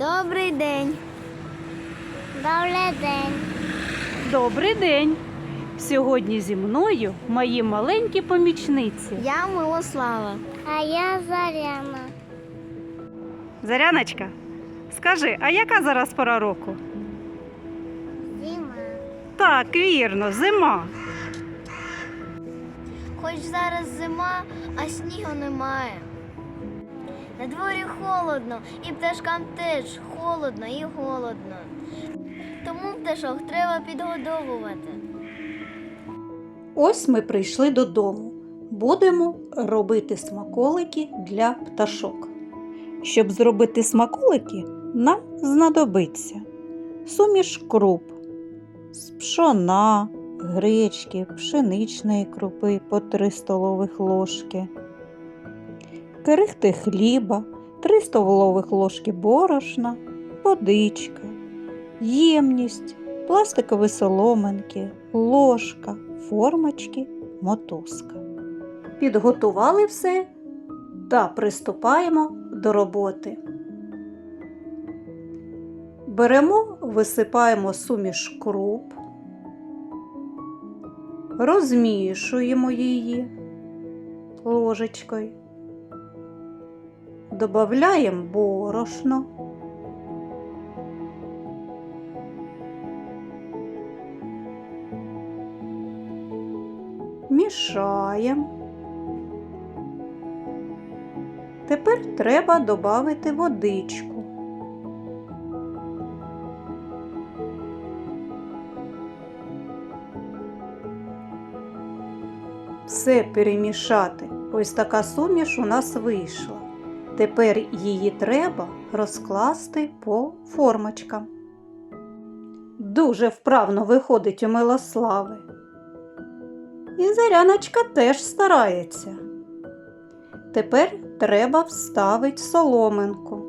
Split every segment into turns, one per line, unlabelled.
Добрий день. Добрий день.
Добрий день! Сьогодні зі мною мої маленькі помічниці.
Я Милослава. А я Заряна.
Заряночка, скажи, а яка зараз пора року?
Зима.
Так, вірно, зима.
Хоч зараз зима, а снігу немає. На дворі холодно, і пташкам теж холодно і голодно. Тому пташок треба підгодовувати.
Ось ми прийшли додому. Будемо робити смаколики для пташок. Щоб зробити смаколики, нам знадобиться суміш круп з пшона, гречки, пшеничної крупи по 3 столових ложки, крихти хліба, 3 столових ложки борошна, водичка, ємність, пластикові соломинки, ложка, формочки, мотузка. Підготували все та приступаємо до роботи. Беремо, висипаємо суміш круп, розмішуємо її ложечкою, додаємо борошно. Мішаємо. Тепер треба додати водичку. Все перемішати. Ось така суміш у нас вийшла. Тепер її треба розкласти по формочкам. Дуже вправно виходить у Милослави. І Заряночка теж старається. Тепер треба вставити соломинку.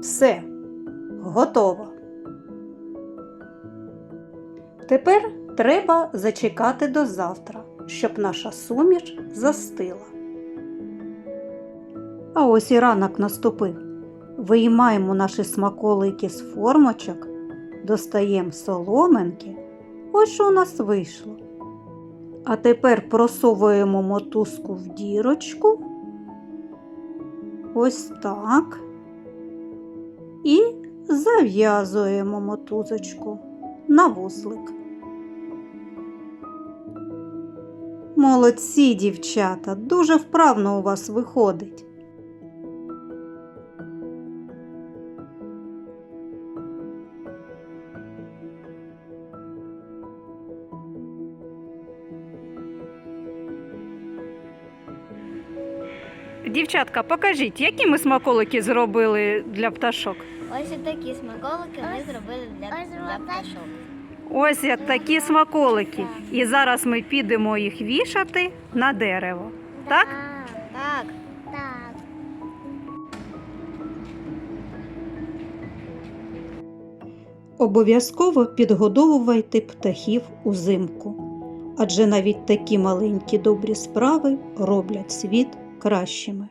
Все, готово. Тепер треба зачекати до завтра, щоб наша суміш застила. А ось і ранок наступив. Виймаємо наші смаколики з формочок, достаємо соломинки. Ось що у нас вийшло. А тепер просовуємо мотузку в дірочку. Ось так. І зав'язуємо мотузочку на вузлик. Молодці, дівчата, дуже вправно у вас виходить.
Дівчатка, покажіть, які ми смаколики зробили для пташок.
Ось такі смаколики ми зробили для, для пташок.
Ось як такі смаколики. І зараз ми підемо їх вішати на дерево. Так?
Так. Так.
Обов'язково підгодовувайте птахів узимку, адже навіть такі маленькі добрі справи роблять світ кращими.